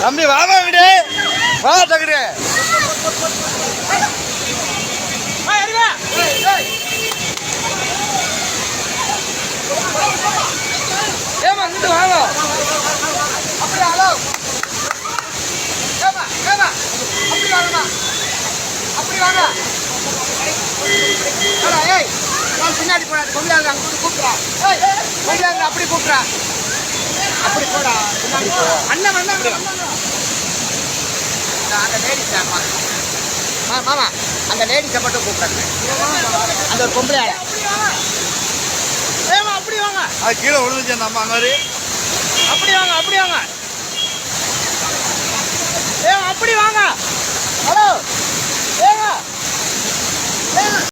தம்பி வாவா விடு வா தகுடு ஏமா இங்கிட்டு வாங்க. அப்படி ஹலோ ஏமா ஏமா அப்படி வாங்கம்மா அப்படி வாங்க ஏய் நான் பின்னாடி போடா கொண்டாங்க அங்க கூட்டு கொண்டாங்க அப்படி கூப்பிடுறா. அப்படி போடா அண்ணன் அண்ணன் அண்ணன் அந்த லேடிஸ் மாமா. அந்த லேடிஸை மட்டும் கூப்பிடுறாங்க அந்த ஒரு பொம்பளை ஏமா அப்படி வாங்க. அது கீழே விழுந்துச்சு அந்த அம்மா மாதிரி அப்படி வாங்க அப்படி வாங்க. ஏங்க அப்படி வாங்க.